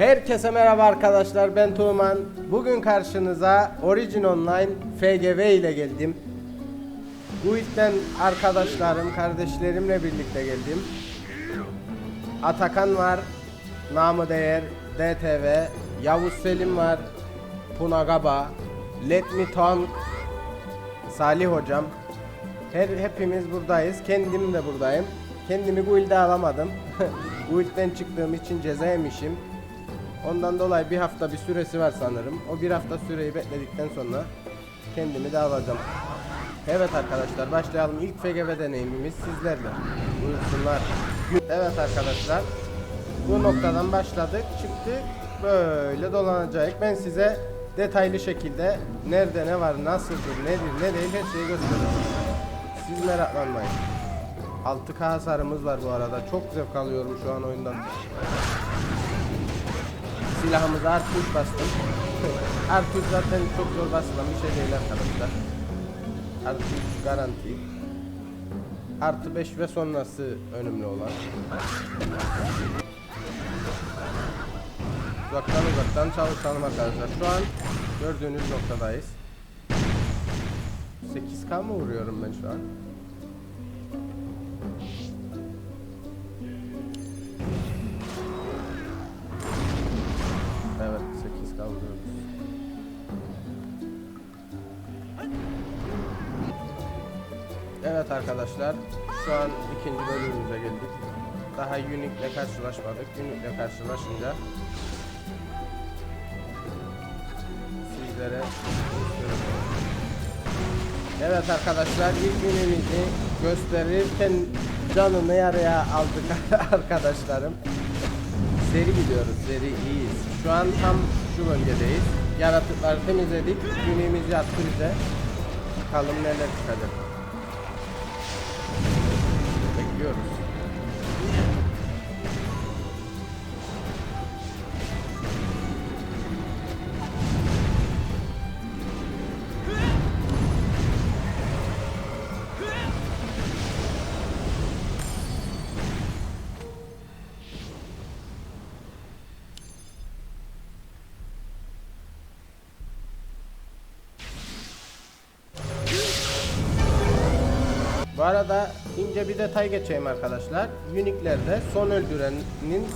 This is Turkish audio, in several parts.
Herkese merhaba arkadaşlar ben Tuğman. Bugün karşınıza Origin Online FGV ile geldim. Bu ilkten arkadaşlarım, kardeşlerimle birlikte geldim. Atakan var, Namı Değer, DTV, Yavuz Selim var, Punagaba, Let Me Talk, Salih hocam. Her hepimiz buradayız. Kendim de buradayım. Kendimi guild'e alamadım. Guild'den çıktığım için ceza yemişim. Ondan dolayı bir hafta bir süresi var sanırım. O bir hafta süreyi bekledikten sonra kendimi de alacağım. Evet arkadaşlar başlayalım. İlk FGV deneyimimiz sizlerle. Buyursunlar. Evet arkadaşlar. Bu noktadan başladık. Çıktık. Böyle dolanacak. Ben size detaylı şekilde nerede ne var, nasıldır, nedir, ne değil her şeyi göstereceğim. Siz meraklanmayın. 6K hasarımız var bu arada. Çok zevk alıyorum şu an oyundan. Silahımıza artı 3 bastım. artı 3 zaten çok zor basılan bir şey değil arkadaşlar. Artı 3 garanti. Artı 5 ve sonrası önemli olan. Uzaktan uzaktan çalışalım arkadaşlar. Şu an gördüğünüz noktadayız. 8K mı vuruyorum ben şu an? Arkadaşlar şu an ikinci bölümümüze geldik. Daha Unique'le karşılaşmadık. Unique'le karşılaşınca sizlere. Evet arkadaşlar ilk ünümüzü gösterirken canını yarıya aldık arkadaşlarım. Seri gidiyoruz, seri iyiyiz. Şu an tam şu bölgedeyiz. Yaratıkları temizledik, günümüzü attı bize. Bakalım neler çıkacak. Bu arada ince bir detay geçeyim arkadaşlar. Unique'lerde son öldürenin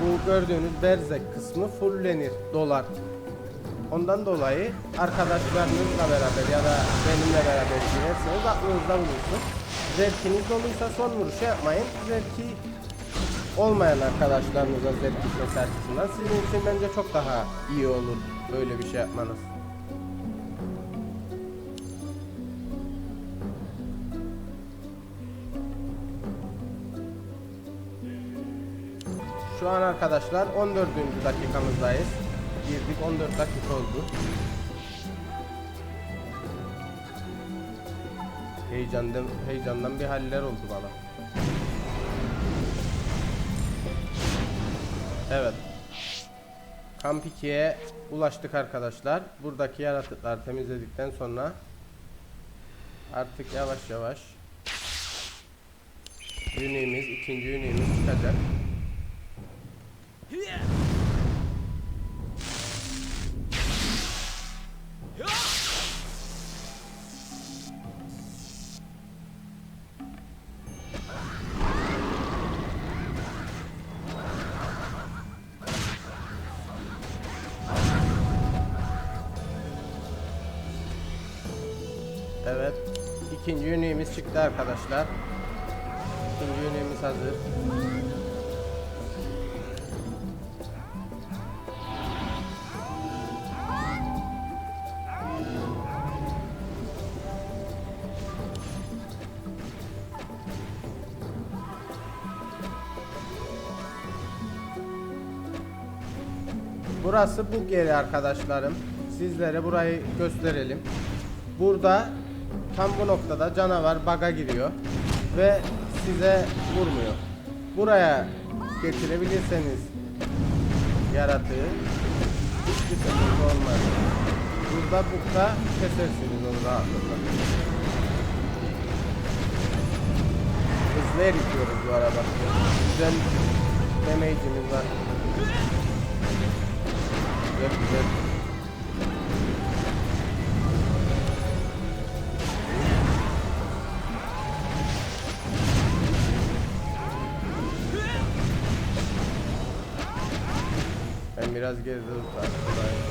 bu gördüğünüz berzek kısmı fullenir dolar. Ondan dolayı arkadaşlarınızla beraber ya da benimle beraber girerseniz aklınızda bulunsun. Zevkiniz doluysa son vuruşu yapmayın. Zevki olmayan arkadaşlarınıza zevk gitmesi açısından sizin için bence çok daha iyi olur böyle bir şey yapmanız. Şu an arkadaşlar 14. dakikamızdayız. Girdik 14 dakika oldu. Heyecandan, heyecandan bir haller oldu bana. Evet. Kamp 2'ye ulaştık arkadaşlar. Buradaki yaratıkları temizledikten sonra artık yavaş yavaş Uniğimiz, ikinci uniğimiz çıkacak. Evet. ikinci uniğimiz çıktı arkadaşlar. İkinci uniğimiz hazır. Burası bu yeri arkadaşlarım. Sizlere burayı gösterelim. Burada tam bu noktada canavar baga giriyor ve size vurmuyor. Buraya getirebilirseniz yaratığı hiçbir sıkıntı olmaz. Burada bukta kesersiniz onu rahatlıkla. Hızlı eritiyoruz bu arada. Güzel damage'imiz var. Güzel güzel. Ben biraz geride tutarım.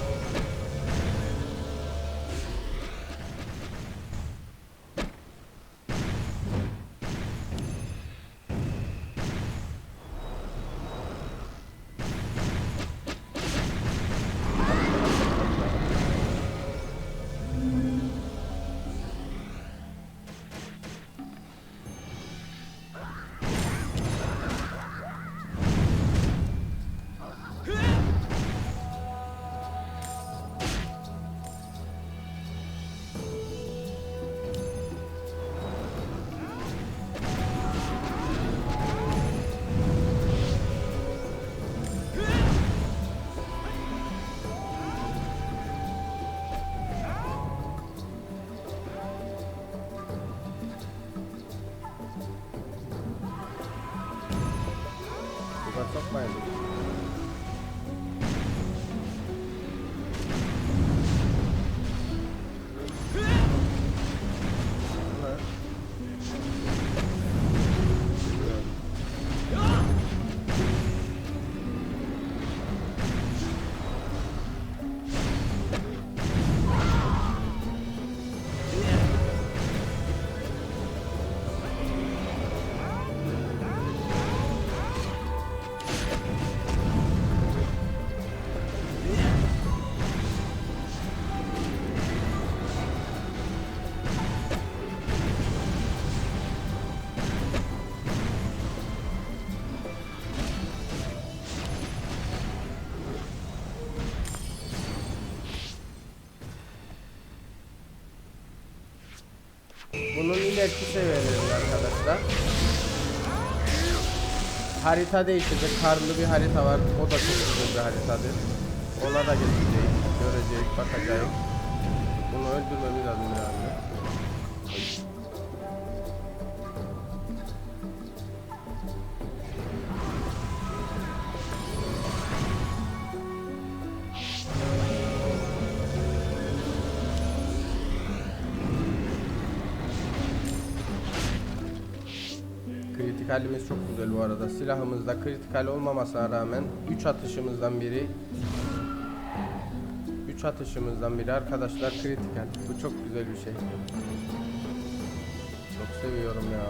İleriki seviyelerinde arkadaşlar. Harita değişecek. Karlı bir harita var. O da çok güzel bir haritadır. Ona da geçeceğiz. Göreceğiz, bakacağız. Bunu öldürmemiz lazım yani. Kritikalimiz çok güzel bu arada. Silahımızda kritikal olmamasına rağmen 3 atışımızdan biri 3 atışımızdan biri arkadaşlar kritikal. Bu çok güzel bir şey. Çok seviyorum ya.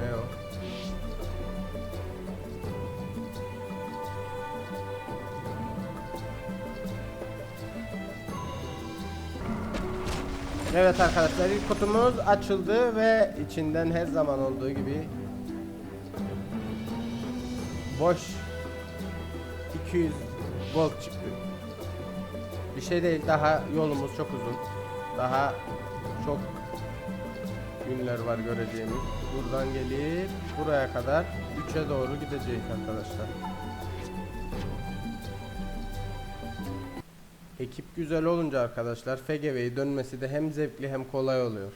Ne o? Evet arkadaşlar ilk kutumuz açıldı ve içinden her zaman olduğu gibi boş 200 gold çıktı. Bir şey değil daha yolumuz çok uzun. Daha çok günler var göreceğimiz. Buradan gelip buraya kadar 3'e doğru gideceğiz arkadaşlar. Ekip güzel olunca arkadaşlar FGV'yi dönmesi de hem zevkli hem kolay oluyor.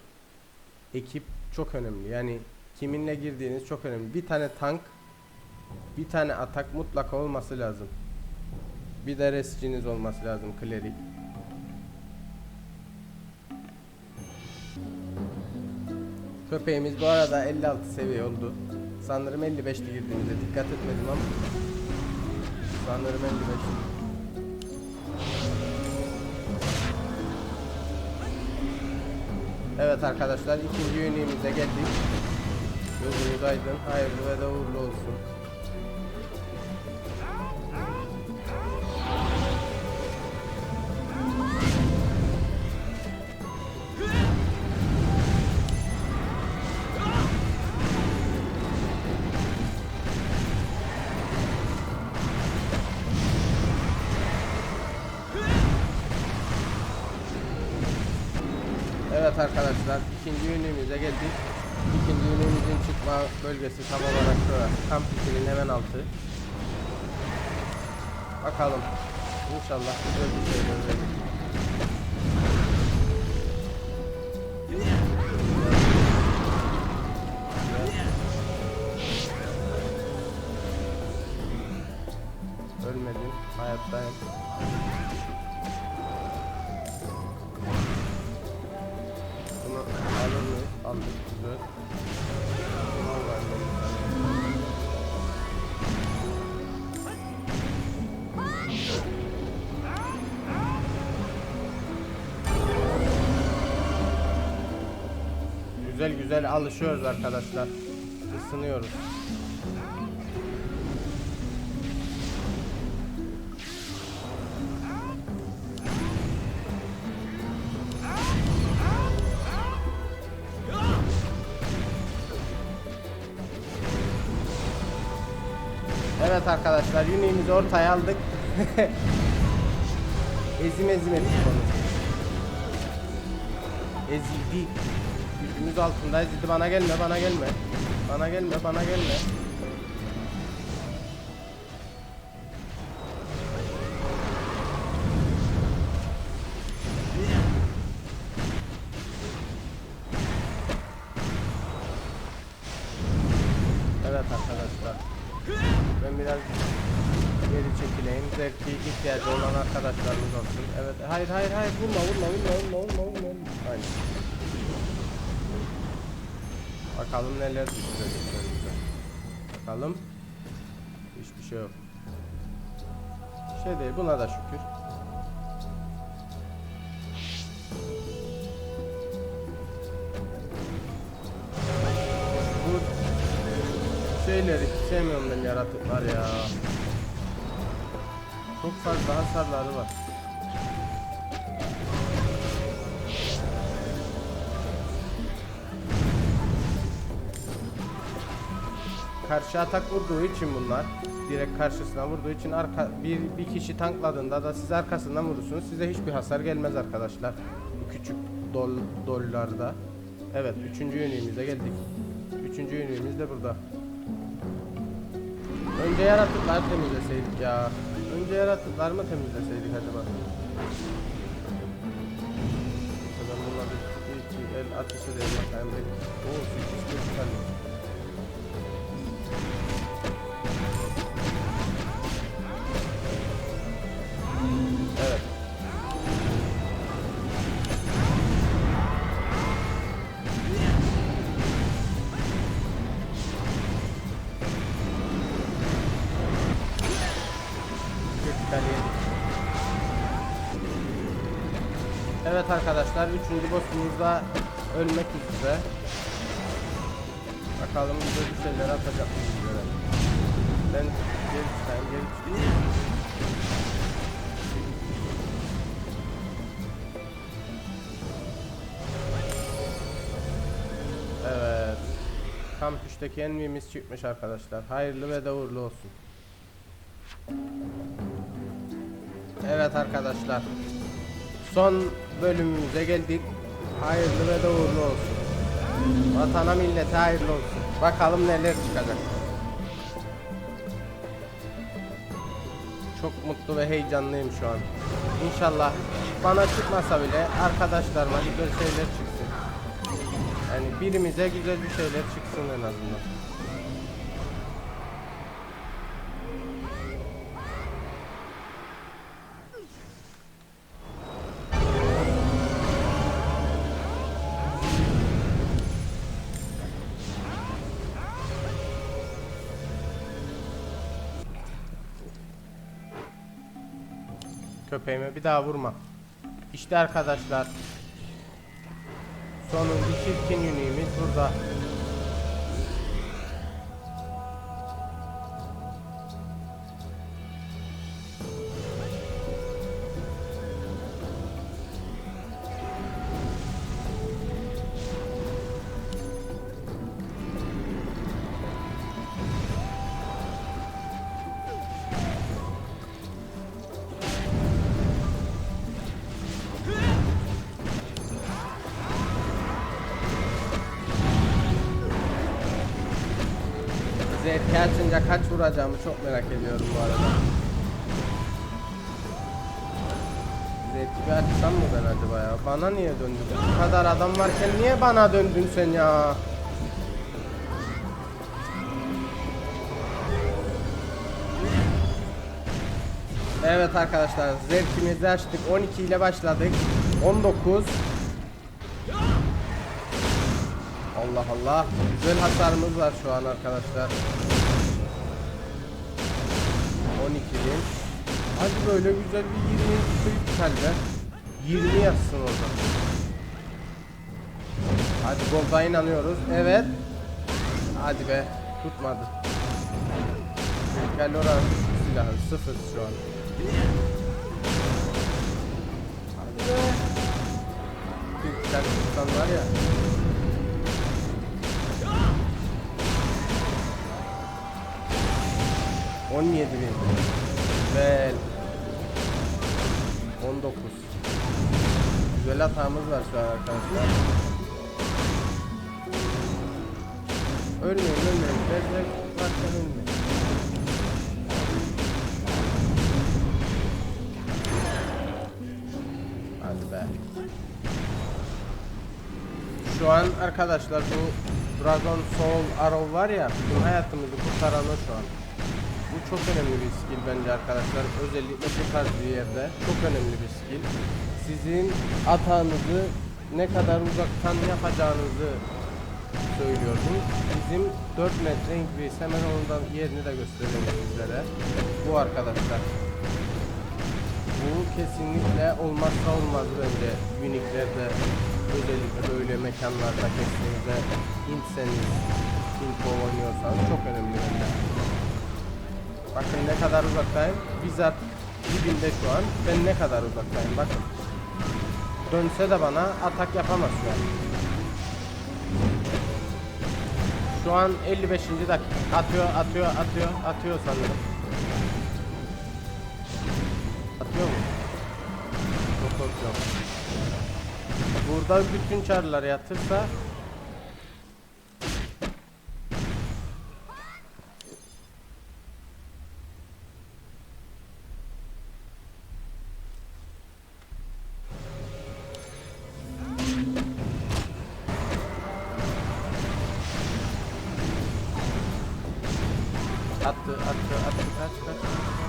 Ekip çok önemli. Yani kiminle girdiğiniz çok önemli. Bir tane tank, bir tane atak mutlaka olması lazım. Bir de resciniz olması lazım klerik. Köpeğimiz bu arada 56 seviye oldu. Sanırım 55'te girdiğimizde dikkat etmedim ama sanırım 55. Evet arkadaşlar ikinci ünlüğümüze geldik. Gözünüz aydın, hayırlı ve de uğurlu olsun. Arkadaşlar ikinci ünlüğümüze geldik. İkinci ünlüğümüzün çıkma bölgesi tam olarak şurası. Kamp içinin hemen altı. Bakalım. İnşallah güzel bir şey görürüz. Güzel alışıyoruz arkadaşlar. Isınıyoruz. Evet arkadaşlar Uni'mizi ortaya aldık. ezim ezim ettik onu. Ezildi. Gücümüz altında ezildi. Bana gelme, bana gelme. Bana gelme, bana gelme. Değil buna da şükür. Bu şeyleri hiç sevmiyorum ben yaratıklar ya. Çok fazla hasarları var. Karşı atak vurduğu için bunlar direkt karşısına vurduğu için arka bir, bir kişi tankladığında da siz arkasından vurursunuz. Size hiçbir hasar gelmez arkadaşlar. Bu küçük dol, dollarda. Evet, üçüncü yönümüze geldik. Üçüncü yönümüz de burada. Önce yaratıklar temizleseydik ya. Önce yaratıklar mı temizleseydik acaba? Ben bununla bir, el ateş edeyim bakayım. Oo, 8 kez kalıyor. Evet arkadaşlar, üçüncü boss'umuzda ölmek üzere. Bakalım bize bir şeyler atacak mı bizlere. Ben geri çıkayım, geri. Evet. Kampüsteki envimiz çıkmış arkadaşlar. Hayırlı ve de uğurlu olsun. Evet arkadaşlar. Son bölümümüze geldik. Hayırlı ve de uğurlu olsun. Vatana millete hayırlı olsun. Bakalım neler çıkacak. Çok mutlu ve heyecanlıyım şu an. İnşallah bana çıkmasa bile arkadaşlarıma güzel şeyler çıksın. Yani birimize güzel bir şeyler çıksın en azından. Köpeğime bir daha vurma. İşte arkadaşlar. Sonuncu çirkin yünüğümüz burada. Açınca kaç vuracağımı çok merak ediyorum bu arada. Zevki bir açsam mı ben acaba ya? Bana niye döndün? Bu kadar adam varken niye bana döndün sen ya? Evet arkadaşlar zevkimizi açtık. 12 ile başladık. 19. Allah Allah. Güzel hasarımız var şu an arkadaşlar. 12 bin. Hadi böyle güzel bir 20 büyük kalbe. 20 yazsın orada. Hadi golda inanıyoruz. Evet. Hadi be. Tutmadı. Gel oran silahı sıfır şu an. Hadi be. Tutsan var ya. On yedi bin. Güzel. On dokuz. Güzel hatamız var şu an arkadaşlar. Ölmeyin ölmeyin. Bezle varken ölmeyin. Hadi be. Şu an arkadaşlar bu Dragon Soul Arrow var ya bizim hayatımızı kurtaran o şu an. Çok önemli bir skill bence arkadaşlar. Özellikle bu tarz bir yerde çok önemli bir skill. Sizin atağınızı ne kadar uzaktan yapacağınızı söylüyorum. Bizim 4 metre increase hemen ondan yerini de göstereyim sizlere. Bu arkadaşlar. Bu kesinlikle olmazsa olmaz bence uniklerde özellikle böyle mekanlarda kestiğinizde Hintseniz, Hint'o oynuyorsanız çok önemli bence. Bakın ne kadar uzaktayım. Bizzat dibinde şu an. Ben ne kadar uzaktayım bakın. Dönse de bana atak yapamaz şu an. Şu an 55. dakika. Atıyor, atıyor, atıyor, atıyor sanırım. Atıyor mu? Çok korkuyorum. Burada bütün çarları yatırsa attı attı attı kaç kaç.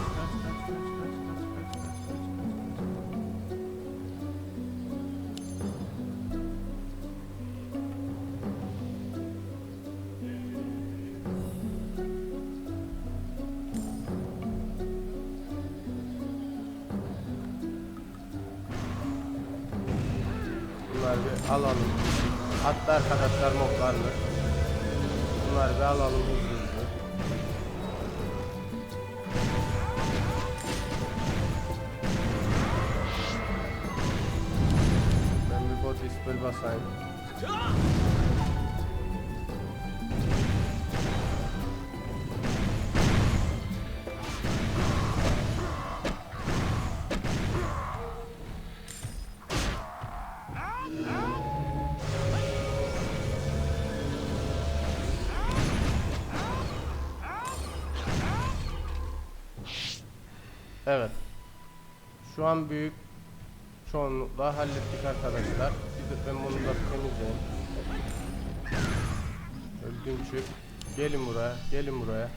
Evet. Şu an büyük çoğunlukla hallettik arkadaşlar. Ben bunu da temizleyeyim. Öldüm çık. Gelin buraya, gelin buraya.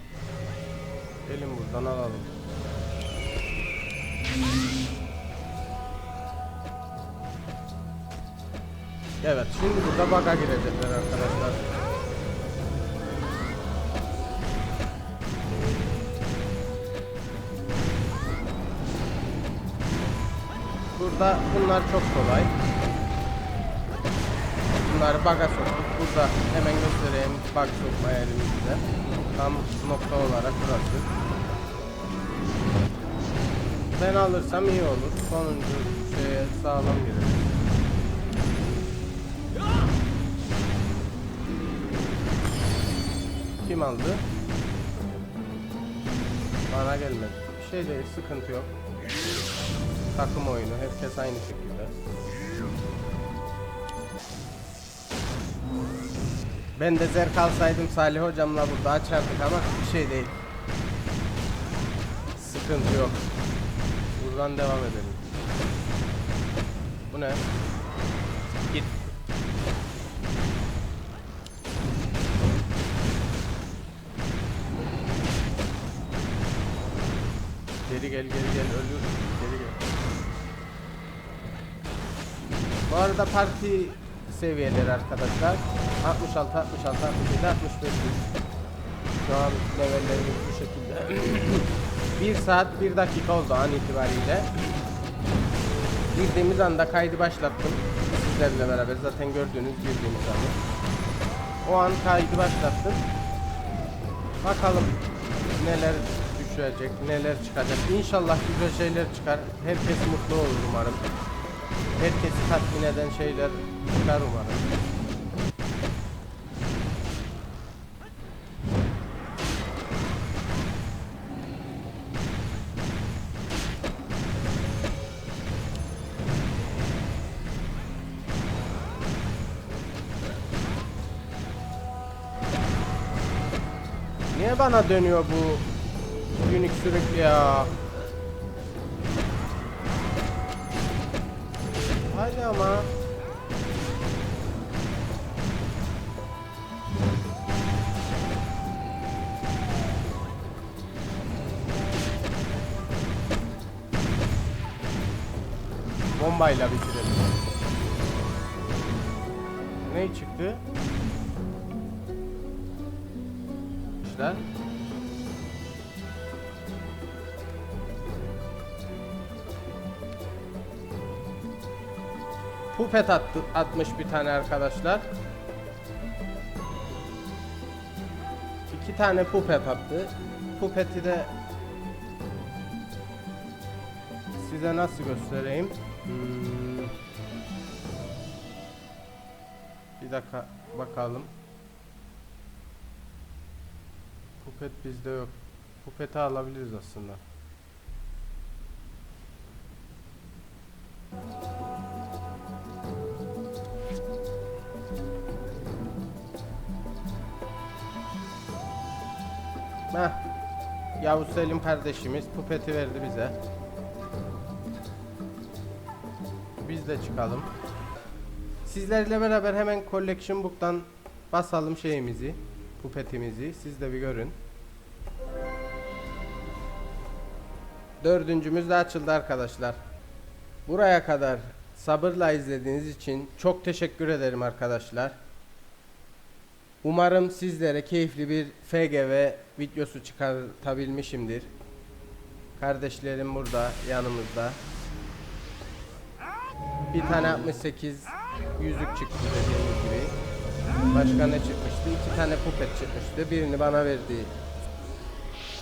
Gelin buradan alalım. Evet, şimdi burada bug'a girecekler arkadaşlar. Burada bunlar çok kolay. Bunları baga soktuk. Burada hemen göstereyim bug sokma elimizde. Tam nokta olarak burası. Ben alırsam iyi olur. Sonuncu şeye sağlam girelim. Kim aldı? Bana gelmedi. Bir şey değil, sıkıntı yok. Takım oyunu, herkes aynı şekilde. Ben de zevk alsaydım Salih hocamla burada açardık ama bir şey değil. Sıkıntı yok. Buradan devam edelim. Bu ne? Git. Geri gel geri gel ölür. Geri gel. Bu arada parti seviyeleri arkadaşlar 66 66 67 65 Şu an levellerimiz bu şekilde 1 saat 1 dakika oldu an itibariyle Girdiğimiz anda kaydı başlattım Sizlerle beraber zaten gördüğünüz girdiğimiz anda O an kaydı başlattım Bakalım neler düşecek, neler çıkacak. İnşallah güzel şeyler çıkar. Herkes mutlu olur umarım. Herkesi tatmin eden şeyler çıkar umarım. Bana dönüyor bu Unique sürekli ya? Hadi ama. Bombayla bitirelim. Ne çıktı? İşte. Pupet attı, atmış bir tane arkadaşlar. İki tane pupet attı. Pupeti de size nasıl göstereyim? Hmm. Bir dakika bakalım. Pupet bizde yok. Pupeti alabiliriz aslında. Heh. Yavuz Selim kardeşimiz pupeti verdi bize. Biz de çıkalım. Sizlerle beraber hemen Collection Book'tan basalım şeyimizi, pupetimizi. Siz de bir görün. Dördüncümüz de açıldı arkadaşlar. Buraya kadar sabırla izlediğiniz için çok teşekkür ederim arkadaşlar. Umarım sizlere keyifli bir FGV videosu çıkartabilmişimdir. Kardeşlerim burada yanımızda. Bir tane 68 yüzük çıktı dediğimiz gibi. Başka ne çıkmıştı? İki tane pupet çıkmıştı. Birini bana verdi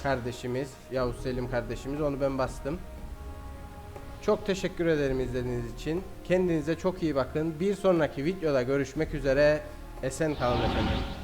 kardeşimiz, Yavuz Selim kardeşimiz. Onu ben bastım. Çok teşekkür ederim izlediğiniz için. Kendinize çok iyi bakın. Bir sonraki videoda görüşmek üzere. Esen kalın efendim.